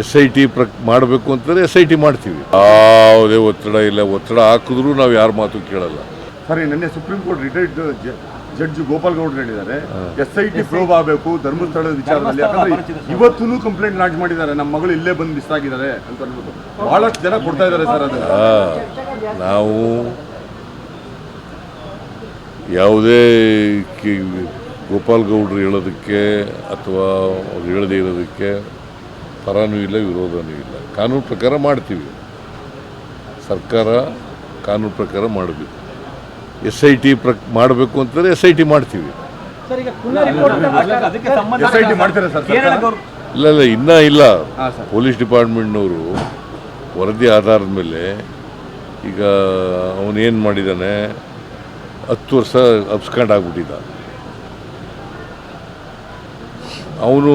S I T ಪ್ರ ಮಾಡಬೇಕು ಅಂತಂದರೆ ಎಸ್ ಐ ಟಿ ಮಾಡ್ತೀವಿ. ಯಾವುದೇ ಒತ್ತಡ ಇಲ್ಲ. ಒತ್ತಡ ಹಾಕಿದ್ರೂ ನಾವು ಯಾರ ಮಾತು ಕೇಳಲ್ಲ. ಸರಿ ನಿನ್ನೆ supreme court retired judge Gopal ಗೌಡ್ರು ಹೇಳಿದ್ದಾರೆ. ಎಸ್ ಐ ಟಿ ಪ್ರೋಬ್ ಆಗಬೇಕು ಧರ್ಮಸ್ಥಳದ ವಿಚಾರದಲ್ಲಿ. ಯಾಕಂದ್ರೆ ಇವತ್ತೂ ಕಂಪ್ಲೇಂಟ್ ಲಾಂಚ್ ಮಾಡಿದ್ದಾರೆ. ನಮ್ಮ ಮಗಳು ಇಲ್ಲೇ ಬಂದು ಮಿಸ್ ಆಗಿದ್ದಾರೆ ಅಂತ ಅಂದ್ಬಿಟ್ಟು ಬಹಳಷ್ಟು ಜನ ಕೊಡ್ತಾ ಇದ್ದಾರೆ ಸರ್ ಅದು ನಾವು ಯಾವುದೇ ಗೋಪಾಲ್ ಗೌಡ್ರು ಹೇಳೋದಕ್ಕೆ ಅಥವಾ ಅವ್ರು ಹೇಳದೇ ಇರೋದಕ್ಕೆ ಪರನೂ ಇಲ್ಲ ವಿರೋಧನೂ ಇಲ್ಲ. ಕಾನೂನು ಪ್ರಕಾರ ಮಾಡ್ತೀವಿ. ಸರ್ಕಾರ ಕಾನೂನು ಪ್ರಕಾರ ಮಾಡಬೇಕು. ಎಸ್ ಐ ಟಿ ಪ್ರ ಮಾಡಬೇಕು ಅಂತಂದರೆ ಎಸ್ ಐ ಟಿ ಮಾಡ್ತೀವಿ ಇಲ್ಲ. ಇಲ್ಲ ಇನ್ನೂ ಇಲ್ಲ. ಹಾ, ಸರ್. ಪೊಲೀಸ್ ಡಿಪಾರ್ಟ್ಮೆಂಟ್ನವರು ವರದಿ ಆಧಾರದ ಮೇಲೆ ಈಗ ಅವನೇನು ಮಾಡಿದ್ದಾನೆ ಹತ್ತು ವರ್ಷ ಅಬ್ಸ್ಕಾಂಡ್ ಆಗ್ಬಿಟ್ಟಿದ್ದ. ಅವನು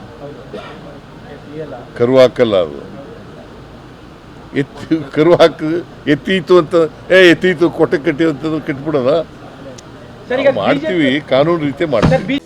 ಕರು ಹಾಕಲ್ಲ ಅದು. ಎತ್ತಿ ಕರು ಹಾಕ ಎತ್ತೀತು ಅಂತ ಏ ಎತ್ತೀತು ಕೊಟ್ಟೆ ಕಟ್ಟಿ ಅಂತಂದ್ರೆ ಕಟ್ಬಿಡೋದ? ಮಾಡ್ತೀವಿ ಕಾನೂನು ರೀತಿ ಮಾಡ್ತೀವಿ.